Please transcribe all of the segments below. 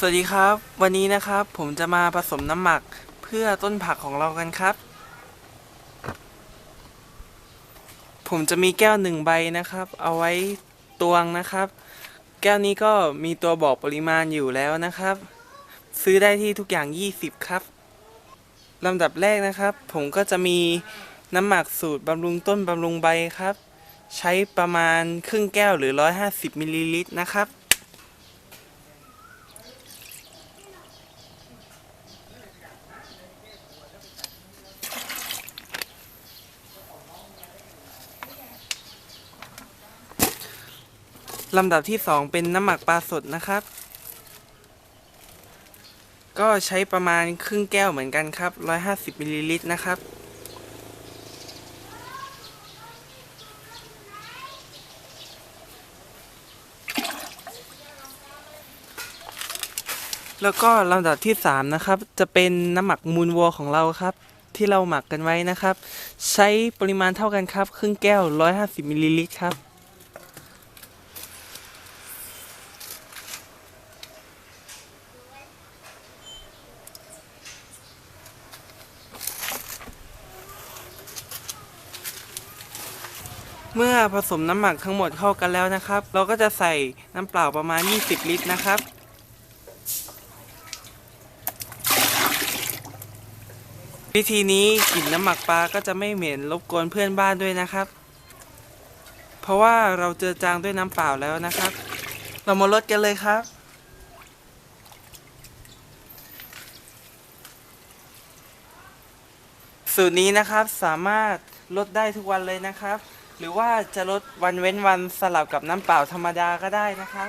สวัสดีครับ วันนี้นะครับผมจะมาผสมน้ำหมักเพื่อต้นผักของเรากันครับ ผมจะมีแก้วหนึ่งใบนะครับ เอาไว้ตวงนะครับ แก้วนี้ก็มีตัวบอกปริมาณอยู่แล้วนะครับ ซื้อได้ที่ทุกอย่าง 20 ครับลำดับแรกนะครับ ผมก็จะมีน้ำหมักสูตรบำรุงต้นบำรุงใบครับ ใช้ประมาณครึ่งแก้วหรือ 150มิลลิลิตรนะครับ ลำดับที่ 2 เป็นน้ำหมักปลาสดนะครับ ก็ใช้ประมาณครึ่งแก้วเหมือนกันครับ 150มิลลิลิตรนะครับ แล้วก็ลำดับที่ 3 นะครับ จะเป็นน้ำหมักมูลวัวของเราครับ ที่เราหมักกันไว้นะครับ ใช้ปริมาณเท่ากันครับ ครึ่งแก้ว 150มิลลิลิตรครับ เมื่อผสมน้ำหมักทั้งหมดเข้ากันแล้วนะครับ เราก็จะใส่น้ำเปล่าประมาณ 20 ลิตรนะครับ วิธีนี้กลิ่นน้ำหมักปลาก็จะไม่เหม็นรบกวนเพื่อนบ้านด้วยนะครับ เพราะว่าเราเจอจางด้วยน้ำเปล่าแล้วนะครับ เรามาลดกันเลยครับสูตรนี้นะครับสามารถลดได้ทุกวันเลยนะครับ หรือว่าจะลดวันเว้นวันสลับกับน้ำเปล่าธรรมดาก็ได้นะครับ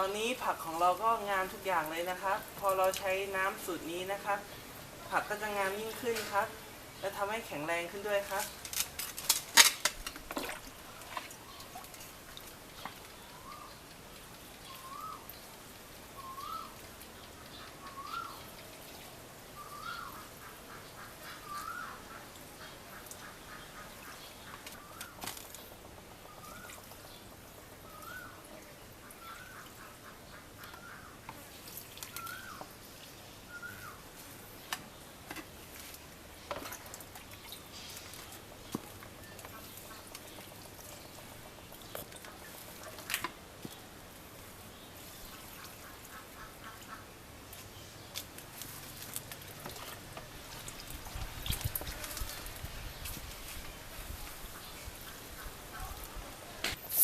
ตอนนี้ผักของเราก็งามทุกอย่างเลยนะครับ พอเราใช้น้ำสูตรนี้นะครับ ผักก็จะงามยิ่งขึ้นครับ และทำให้แข็งแรงขึ้นด้วยครับ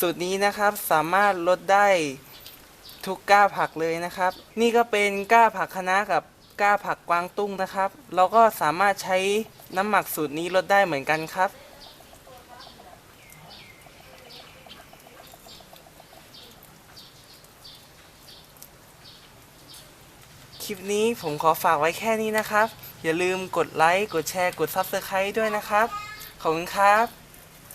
สูตรนี้นะครับสามารถลดได้ทุกก้าผักเลยนะครับ นี่ก็เป็นก้าผักคะน้ากับก้าผักกวางตุ้งนะครับ เราก็สามารถใช้น้ำหมักสูตรนี้ลดได้เหมือนกันครับ คลิปนี้ผมขอฝากไว้แค่นี้นะครับ อย่าลืมกดไลค์ กดแชร์ กด Subscribe ด้วยนะครับ ขอบคุณครับ